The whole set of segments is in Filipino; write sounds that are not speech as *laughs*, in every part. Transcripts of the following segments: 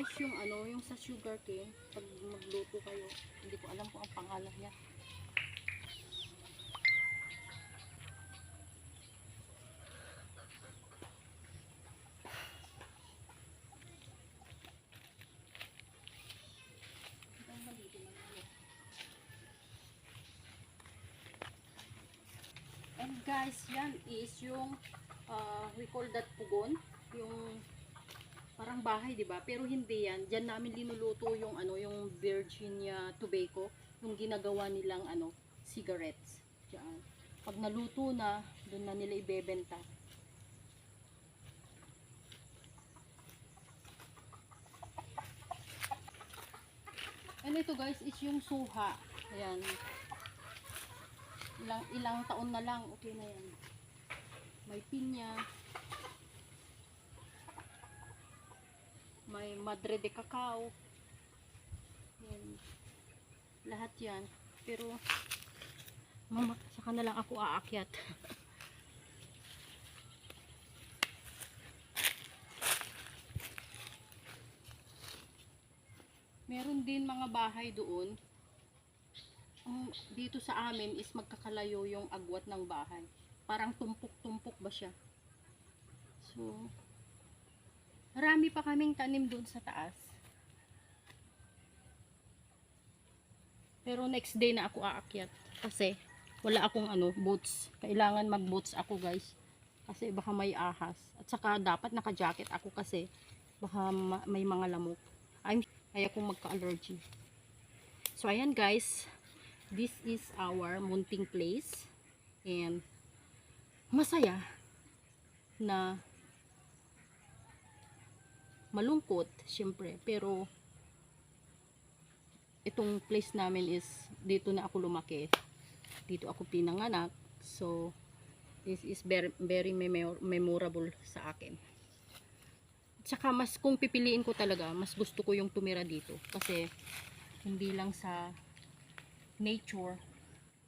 guys yung ano, yung sa sugar cane, pag magluto kayo, hindi ko alam kung ang pangalan niya. And guys, yan is yung uh, we call that pugon, yung parang bahay, 'di ba? Pero hindi yan. Diyan namin linuluto yung ano, yung Virginia tobacco, yung ginagawa nilang ano, cigarettes. Diyan. Pag naluto na, doon na nila ibebenta. And ito guys is yung suha. Ayan. Ilang, ilang taon na lang, okay na yan. May pinya. May madre de cacao. Yan. Lahat yan. Pero, mama, saka na lang ako aakyat. *laughs* Meron din mga bahay doon ang dito sa amin is magkakalayo yung agwat ng bahay. Parang tumpok-tumpok ba siya? So, marami pa kaming tanim doon sa taas. Pero next day na ako aakyat kasi wala akong ano, boots. Kailangan mag-boots ako, guys. Kasi baka may ahas. At saka dapat naka-jacket ako kasi baka ma- may mga lamok. I'm kaya kong magka-allergy. So ayan guys, this is our munting place and masaya na malungkot syempre. Pero itong place namin is dito na ako lumaki. Dito ako pinanganak. So this is very, very memor- memorable sa akin. Tsaka mas kung pipiliin ko talaga mas gusto ko yung tumira dito. Kasi hindi lang sa nature,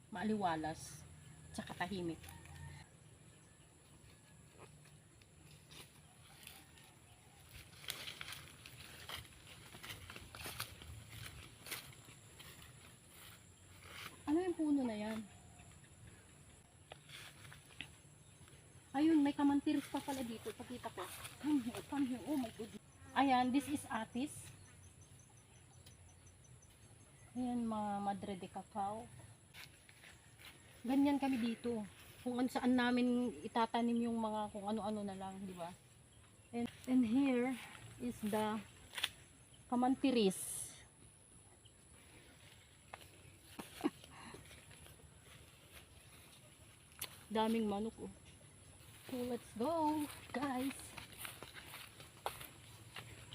maaliwalas, tsaka tahimik. Ano yung puno na yan? Ayun, may kamantiris pa pala dito. Pakita ko. Come here, come here. Oh my goodness. Ayan, this is atis. Ayan, mga madre de cacao. Ganyan kami dito. Kung an saan namin itatanim yung mga kung ano-ano na lang, di ba? And, and here is the kamantiris. Daming manok oh. So let's go, guys.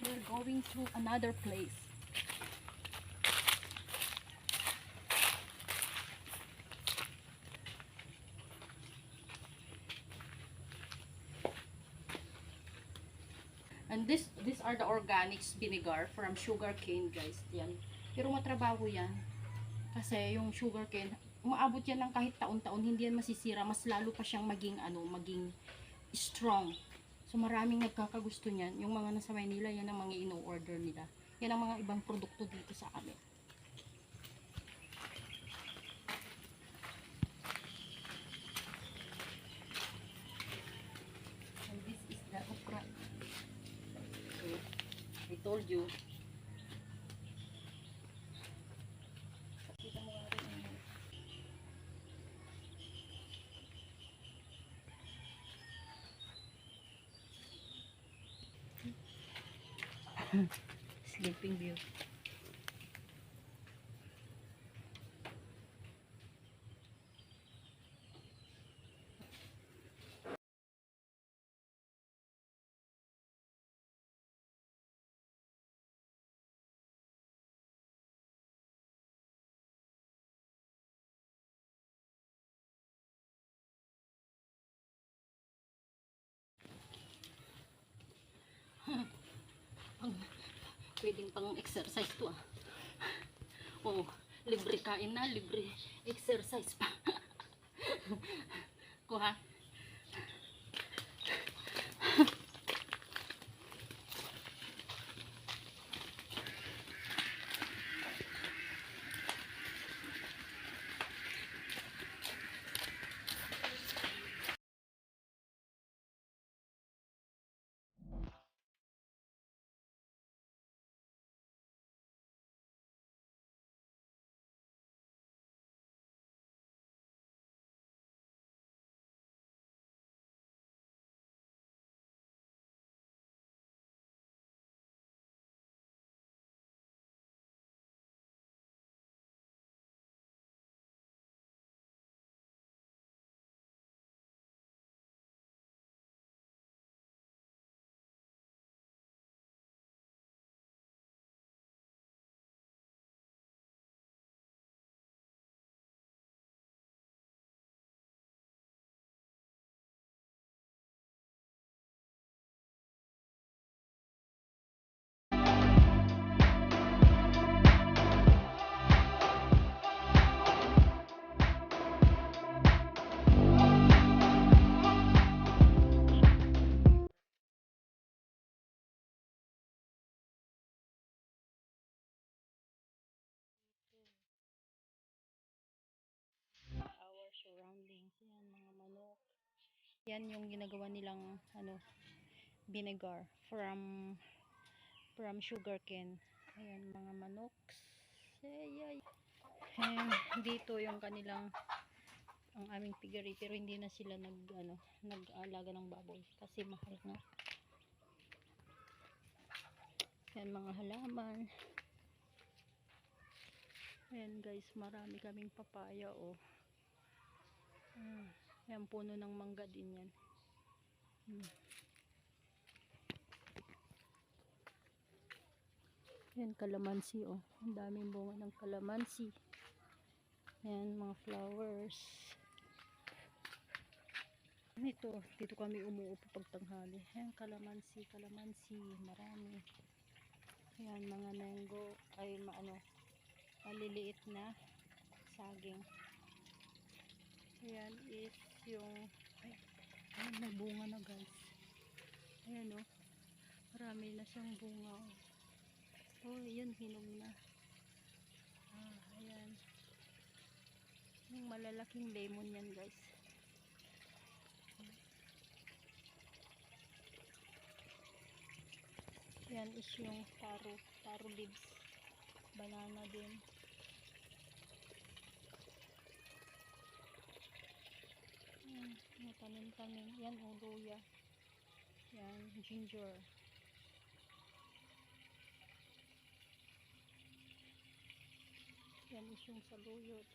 We're going to another place. And this these are the organics vinegar from sugar cane, guys. Yan. Pero matrabaho yan. Kasi yung sugar cane, umaabot yan ng kahit taon-taon, hindi yan masisira. Mas lalo pa siyang maging, ano, maging strong. So maraming nagkakagusto niyan. Yung mga nasa Maynila, yan ang mga ino-order nila. Yan ang mga ibang produkto dito sa amin. And this is the okra. So, I told you. Sleeping view. Pwedeng pang exercise to ah. Oh, libre kain na, libre exercise pa. *laughs* Kuha. Yan yung ginagawa nilang ano vinegar from from sugarcane. Ayan mga manok. Ayan, dito yung kanilang ang aming piggery pero hindi na sila nag ano nag-alaga ng baboy kasi mahal nga. Yan mga halaman. Ayan guys, marami kaming papaya oh. Ah, yan puno ng mangga din yan. Hmm. Yan kalamansi oh. Ang daming bunga ng kalamansi. Yan mga flowers. Ito, dito kami umuupo pag tanghali. Yan kalamansi, kalamansi, marami. Yan mga mango ay maano maliliit na saging. Ayan is yung ay, ay may bunga na guys. Ayan oh. Marami na siyang bunga oh. Oh, yun hinog na. Ah, ayan. Yung malalaking lemon yan guys. Yan is yung taro, taro leaves. Banana din. May tanim-tanim. Yan, o luya. Yan, ginger. Yan is yung saluyot.